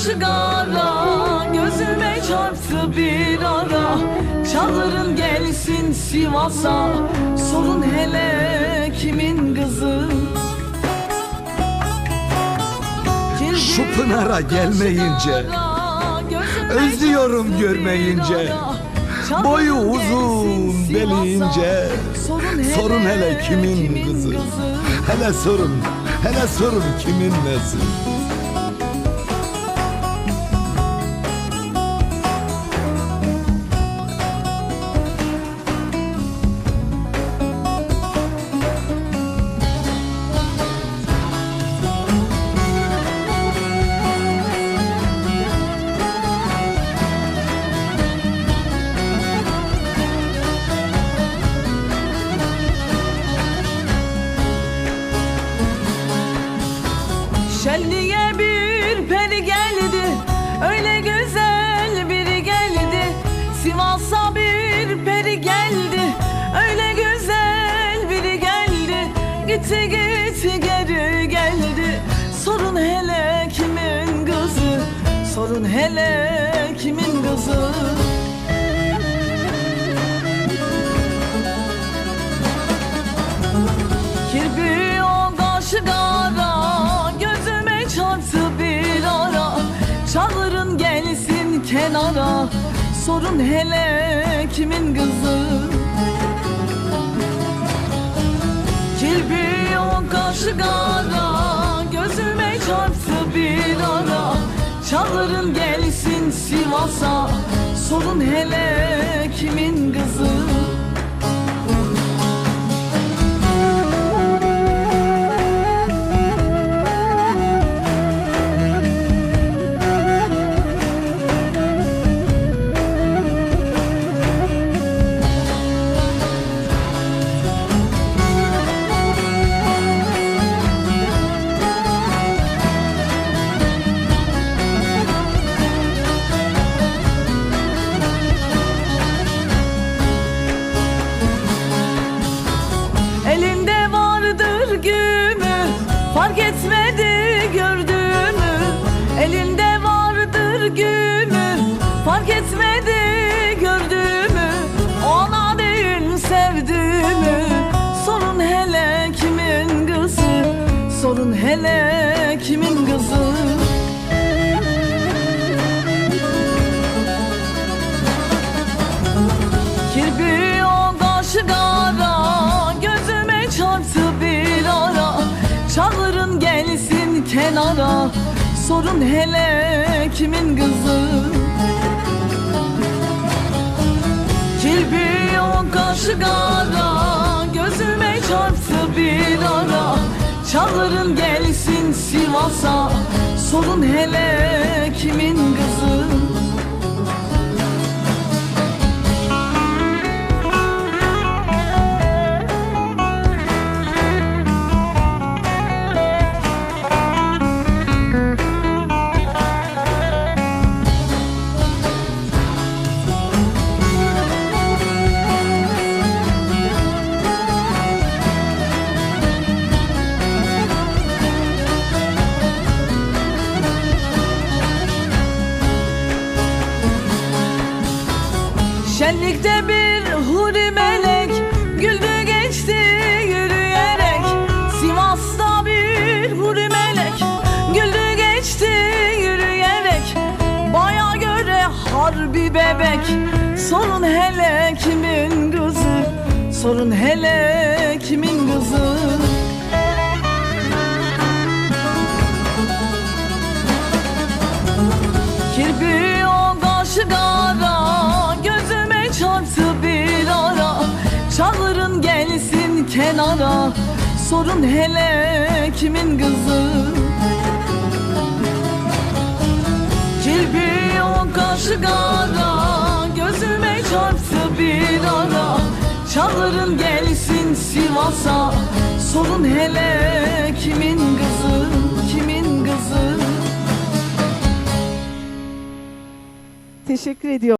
kaşık ara Gözüme çarptı bir ara. Çağırın gelsin Sivas'a Sorun hele kimin kızı? Şu Pınar'a gelmeyince, özlüyorum görmeyince, boyu uzun beliyince, sorun hele kimin kızı? Hele sorun, hele sorun kimin nesi? Şenliğe bir peri geldi Öyle güzel biri geldi. Sivas'a bir peri geldi Öyle güzel biri geldi. Gitti gitti geri geldi. Sorun hele kimin kızı Sorun hele kimin kızı Sorun hele kimin kızı? Kirpi o kaşı kara Gözüme çarptı bir ara. Çağırın gelsin Sivas'a Sorun hele kimin kızı Sorun hele kimin kızı? Kirpi o kaşı Gözüme çarptı bir ara. Çağırın gelsin kenara Sorun hele kimin kızı? Kirpi o kaşı kara Sivas'a Sorun hele kimin kızı Şenlikte bir huri melek Güldü geçti yürüyerek. Sivas'ta bir huri melek Güldü geçti yürüyerek. Baya göre harbi bebek Sorun hele kimin kızı? Sorun hele kimin kızı kenara Sorun hele kimin kızı? Kirpi o kaşı kara Gözüme çarptı bir ara. Çağırın gelsin Sivas'a Sorun hele kimin kızı Kimin kızı? Teşekkür ediyorum.